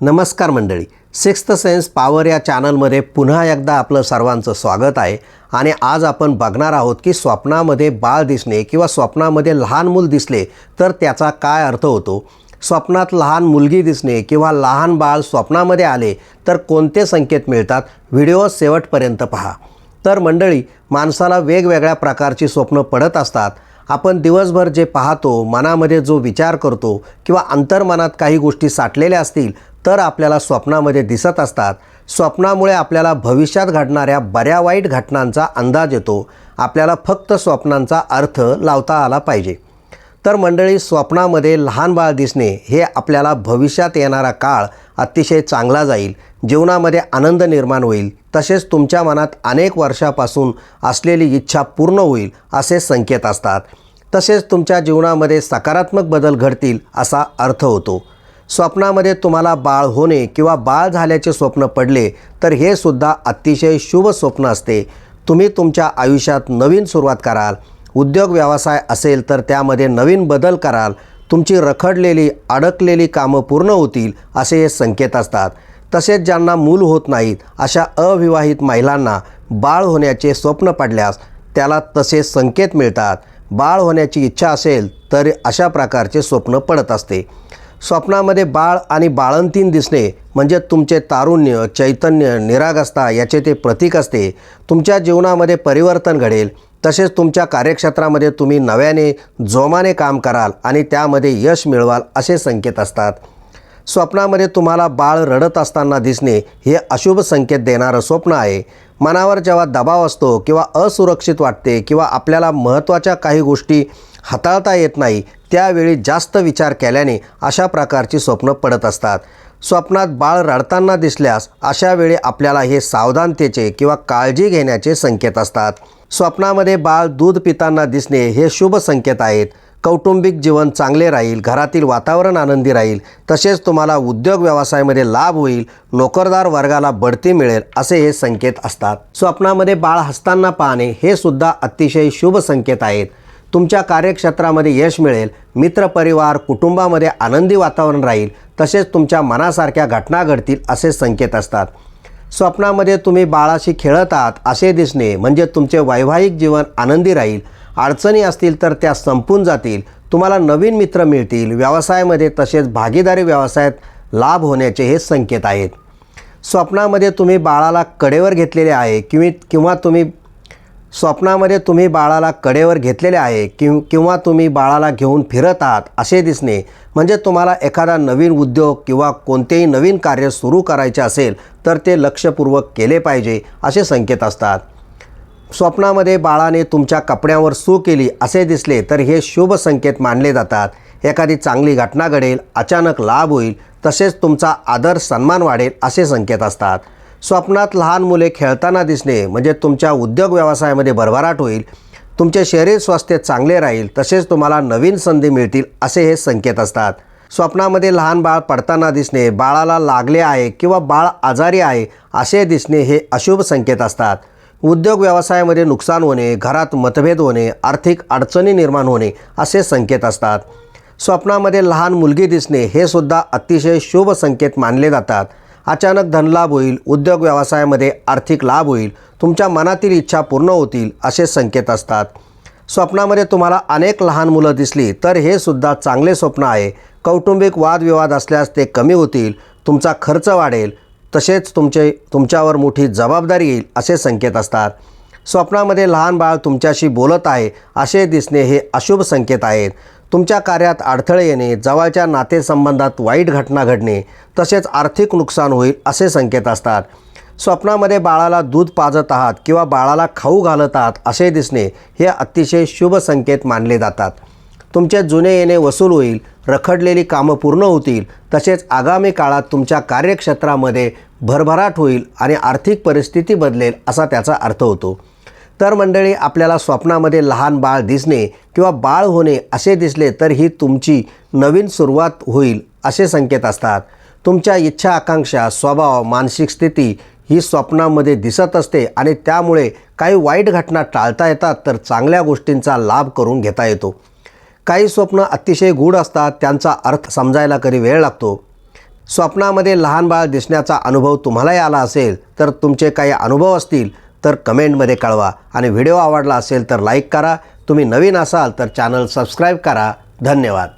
नमस्कार मंडळी. Sixth sense power या चॅनलमध्ये पुन्हा एकदा आपलं सर्वांचं स्वागत आहे. आणि आज आपण बघणार आहोत की स्वप्नामध्ये बाळ दिसणे किंवा स्वप्नामध्ये लहान मूल दिसले तर त्याचा काय अर्थ होतो? स्वप्नात लहान मुलगी दिसणे किंवा लहान बाळ स्वप्नामध्ये आले तर कोणते संकेत मिळतात? व्हिडिओ शेवटपर्यंत पहा. तर मंडळी माणसाला वेगवेगळ्या प्रकारची स्वप्न पडत असतात. आपण दिवसभर जे पाहतो मनामध्ये जो विचार करतो किंवा अंतर्मनात काही गोष्टी साठलेल्या असतील तर आपल्याला स्वप्नामध्ये दिसत असतात. स्वप्नामुळे आपल्याला भविष्यात घडणाऱ्या बऱ्या वाईट घटनांचा अंदाज येतो. आपल्याला फक्त स्वप्नांचा अर्थ लावता आला पाहिजे. तर मंडळी स्वप्नामध्ये लहान बाळ दिसणे हे आपल्याला भविष्यात येणारा काळ अतिशय चांगला जाईल. जीवनामध्ये आनंद निर्माण होईल. तसेच तुमच्या मनात अनेक वर्षापासून असलेली इच्छा पूर्ण होईल असे संकेत असतात. तसेच तुमच्या जीवनामध्ये सकारात्मक बदल घडतील असा अर्थ होतो. स्वप्नामध्ये तुम्हाला बाळ होणे किंवा बाळ झाल्याचे स्वप्न पडले तर हे सुद्धा अतिशय शुभ स्वप्न असते. तुम्ही तुमच्या आयुष्यात नवीन सुरुवात कराल. उद्योग व्यवसाय असेल तर त्यामध्ये नवीन बदल कराल. तुमची रखडलेली अडकलेली कामं पूर्ण होतील असे हे संकेत असतात. तसेच ज्यांना मूल होत नाहीत अशा अविवाहित महिलांना बाळ होण्याचे स्वप्न पडल्यास त्याला तसे संकेत मिळतात. बाळ होण्याची इच्छा असेल तर अशा प्रकारचे स्वप्न पडत असते. स्वप्नामध्ये बाळ आणि बाळंतीन दिसणे म्हणजे तुमचे तारुण्य चैतन्य निरागसता याचे ते प्रतीक असते. तुमच्या जीवनामध्ये परिवर्तन घडेल. तसेच तुमच्या कार्यक्षेत्रामध्ये तुम्ही नव्याने जोमाने काम कराल आणि त्यामध्ये यश मिळवाल असे संकेत असतात. स्वप्नामध्ये तुम्हाला बाळ रडत असताना दिसणे हे अशुभ संकेत देणारं स्वप्न आहे. मनावर जेव्हा दबाव असतो किंवा असुरक्षित वाटते किंवा आपल्याला महत्त्वाच्या काही गोष्टी हाताळता येत नाही त्यावेळी जास्त विचार केल्याने अशा प्रकारची स्वप्न पडत असतात. स्वप्नात बाळ रडताना दिसल्यास अशा वेळी आपल्याला हे सावधानतेचे किंवा काळजी घेण्याचे संकेत असतात. स्वप्नामध्ये बाळ दूध पिताना दिसणे हे शुभ संकेत आहेत. कौटुंबिक जीवन चांगले राहील घरातील वातावरण आनंदी राहील तसेच तुम्हाला उद्योग व्यवसायामध्ये लाभ होईल नोकरदार वर्गाला बढती मिळेल असे हे संकेत असतात. स्वप्नामध्ये बाळ हसताना पाहणे हे सुद्धा अतिशय शुभ संकेत आहेत. तुमच्या कार्यक्षेत्रामध्ये यश मिळेल मित्रपरिवार कुटुंबामध्ये आनंदी वातावरण राहील तसेच तुमच्या मनासारख्या घटना घडतील असे संकेत असतात. स्वप्नामध्ये तुम्ही बाळाशी खेळत आहात असे दिसणे म्हणजे तुमचे वैवाहिक जीवन आनंदी राहील. अडचणी असतील तर त्या संपून जातील. तुम्हाला नवीन मित्र मिळतील. व्यवसायामध्ये तसेच भागीदारी व्यवसायात लाभ होण्याचे हे संकेत आहेत. स्वप्नामध्ये तुम्ही बाळाला कडेवर घेतलेले आहे किंवा किंवा तुम्ही स्वप्नामध्ये तुम्ही बाळाला कडेवर घेतलेले आहे कि किंवा तुम्ही बाळाला घेऊन फिरत आहात असे दिसणे म्हणजे तुम्हाला एखादा नवीन उद्योग किंवा कोणतेही नवीन कार्य सुरू करायचे असेल तर ते लक्षपूर्वक केले पाहिजे असे संकेत असतात. स्वप्नामध्ये बाळाने तुमच्या कपड्यावर सू केली असे दिसले तर हे शुभ संकेत मानले जातात. एखादी चांगली घटना घडेल अचानक लाभ होईल तसेच तुमचा आदर सन्मान वाढेल असे संकेत असतात. स्वप्नात लहान मुले खेळताना दिसणे म्हणजे तुमच्या उद्योग व्यवसायामध्ये भरभराट होईल तुमचे शरीर स्वास्थ्य चांगले राहील तसेच तुम्हाला नवीन संधी मिळतील असे हे संकेत असतात. स्वप्नामध्ये लहान बाळ पडताना दिसणे बाळाला लागले आहे किंवा बाळ आजारी आहे असे दिसणे हे अशुभ संकेत असतात. उद्योग व्यवसायामध्ये नुकसान होणे घरात मतभेद होणे आर्थिक अडचणी निर्माण होणे असे संकेत असतात. स्वप्नामध्ये लहान मुलगी दिसणे हे सुद्धा अतिशय शुभ संकेत मानले जातात. अचानक धनलाभ होईल उद्योग व्यवसायामध्ये आर्थिक लाभ होईल तुमच्या मनातील इच्छा पूर्ण होतील असे संकेत असतात. स्वप्नामध्ये तुम्हाला अनेक लहान मुलं दिसली तर हे सुद्धा चांगले स्वप्न आहे. कौटुंबिक वादविवाद असल्यास ते कमी होतील तुमचा खर्च वाढेल तसेच तुमचे तुमच्यावर मोठी जबाबदारी येईल असे संकेत असतात. स्वप्नामध्ये लहान बाळ तुमच्याशी बोलत आहे असे दिसणे हे अशुभ संकेत आहेत. तुमच्या कार्यात अडथळे येणे जवळच्या नातेसंबंधात वाईट घटना घडणे तसेच आर्थिक नुकसान होईल असे संकेत असतात. स्वप्नामध्ये बाळाला दूध पाजत आहात किंवा बाळाला खाऊ घालत आहात असे दिसणे हे अतिशय शुभ संकेत मानले जातात. तुमचे जुने येणे वसूल होईल रखडलेली कामं पूर्ण होतील तसेच आगामी काळात तुमच्या कार्यक्षेत्रामध्ये भरभराट होईल आणि आर्थिक परिस्थिती बदलेल असा त्याचा अर्थ होतो. तर मंडळी आपल्याला स्वप्नामध्ये लहान बाळ दिसणे किंवा बाळ होणे असे दिसले तर ही तुमची नवीन सुरुवात होईल असे संकेत असतात. तुमच्या इच्छा आकांक्षा स्वभाव मानसिक स्थिती ही स्वप्नामध्ये दिसत असते आणि त्यामुळे काही वाईट घटना टाळता येतात तर चांगल्या गोष्टींचा लाभ करून घेता येतो. काही स्वप्न अतिशय गूढ असतात त्यांचा अर्थ समजायला कधी वेळ लागतो. स्वप्नामध्ये लहान बाळ दिसण्याचा अनुभव तुम्हालाही आला असेल तर तुमचे काही अनुभव असतील. तर कमेंटमध्ये कळवा. आणि व्हिडिओ आवडला असेल तर लाईक करा. तुम्ही नवीन असाल तर चॅनल सबस्क्राईब करा. धन्यवाद.